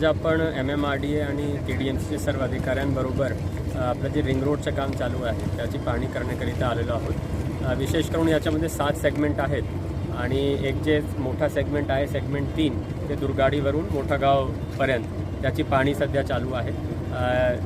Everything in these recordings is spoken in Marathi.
आज आपण M M R D A आणि के डी एम सीचे सर्व अधिकाऱ्यांबरोबर आपलं जे रिंग रोडचं काम चालू आहे त्याची पाहणी करण्याकरिता आलेलो आहोत. विशेष करून याच्यामध्ये सात सेगमेंट आहेत आणि एक जे मोठा सेगमेंट आहे सेगमेंट तीन ते दुर्गाडीवरून मोठागावपर्यंत. त्याची पाहणी सध्या चालू आहे.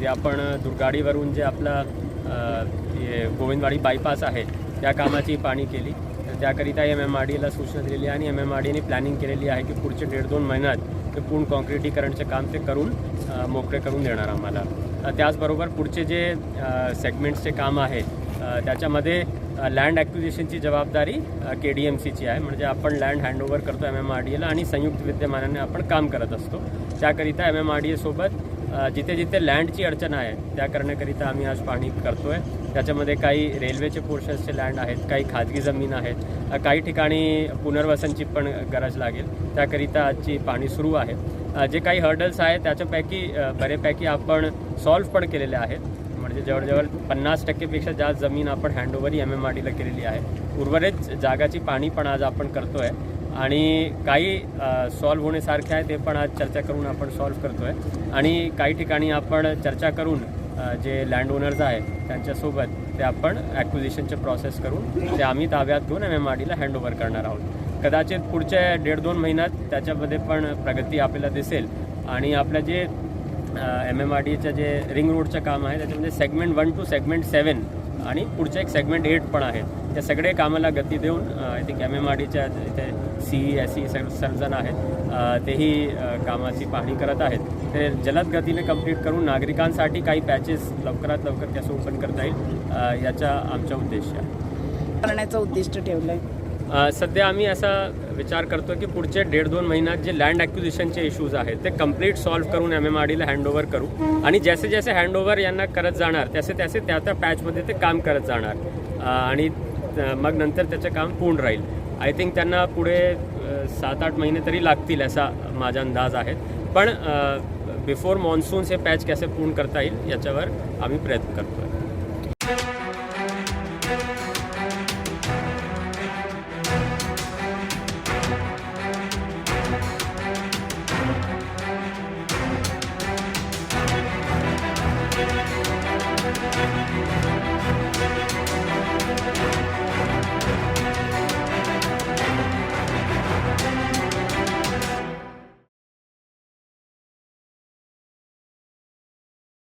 जे आपण दुर्गाडीवरून जे आपला हे गोविंदवाडी बायपास आहे त्या कामाची पाहणी केली. तर त्याकरिता एम एम आर डी एला सूचना दिलेली आहे आणि एम एम आर डीने प्लॅनिंग केलेली आहे की पुढचे दीड दोन महिन्यात ते पूर्ण कॉन्क्रिटीकरणचे काम ते करून मोकळे करून देणार आम्हाला. त्याचबरोबर पुढचे जे सेगमेंट्सचे काम आहे त्याच्यामध्ये लँड ॲक्विजिशनची जबाबदारी के डी एम सीची आहे. म्हणजे आपण लँड हँडओव्हर करतो एम एम आर डी एला आणि संयुक्त विद्यमानाने आपण काम करत असतो. त्याकरिता एम एम आर डी एसोबत जिथे जिथे लँडची अडचण आहे त्या करण्याकरिता आम्ही आज पाहणी करतो आहे त्याच्यामध्ये काही रेल्वेचे पोर्शन्सचे लँड आहेत काही खाजगी जमीन आहेत. काही ठिकाणी पुनर्वसनची पण गरज लागेल. त्याकरिता आजची पाहणी सुरू आहे. जे काही हर्डल्स आहेत त्याच्यापैकी बऱ्यापैकी आपण सॉल्व्ह पण केलेले आहेत. म्हणजे जवळजवळ पन्नास टक्केपेक्षा जास्त जमीन आपण हँडओव्हर एम एम आर डीला केलेली आहे. उर्वरित जागाची पाणी पण आज आपण करतो आहे आणि काही सॉल्व्ह होण्यासारखे आहे ते पण आज चर्चा करून आपण सॉल्व्ह करतो आहे आणि काही ठिकाणी आपण चर्चा करून जे लँड ओनर्स आहेत त्यांच्यासोबत ते आपण ॲक्विजिशनचे प्रोसेस करून ते आम्ही ताब्यात घेऊन एम एम आर डीला हँडओव्हर करणार आहोत. कदाचित पुढच्या दीड दोन महिन्यात त्याच्यामध्ये पण प्रगती आपल्याला दिसेल. आणि आपलं जे एम एम आर डीचं जे रिंग रोडचं काम आहे त्याच्यामध्ये segment one two segment seven आणि पुढचं एक सेगमेंट एट पण आहे त्या सगळे कामाला गती देऊन I think M M R डीच्या इथे सी एस सी सर्वजण आहेत तेही कामाची पाहणी करत आहेत. ते जलद गतीने कंप्लीट करून नागरिकांसाठी काही पॅचेस लवकरात लवकर कसं ओपन करता येईल याचा आमचा उद्देश आहे. करण्याचं उद्दिष्ट ठेवलंय. अ, सध्या आम्ही असा विचार करतो की पुढचे दीड दोन महिन्यात जे लँड ॲक्विजिशनचे इश्यूज आहेत ते कंप्लीट सॉल्व्ह करून एम एम आर डीला हँडओव्हर करू. आणि जसे जसे हँडओव्हर यांना करत जाणार तसे तसे त्या त्या पॅचमध्ये ते काम करत जाणार. आणि मग नंतर त्याचं काम पूर्ण राहील. आय थिंक त्यांना पुढे सात आठ महिने तरी लागतील असा माझा अंदाज आहे. पण बिफोर मॉन्सून्स हे पॅच कसे पूर्ण करता येईल याच्यावर आम्ही प्रयत्न करतो आहे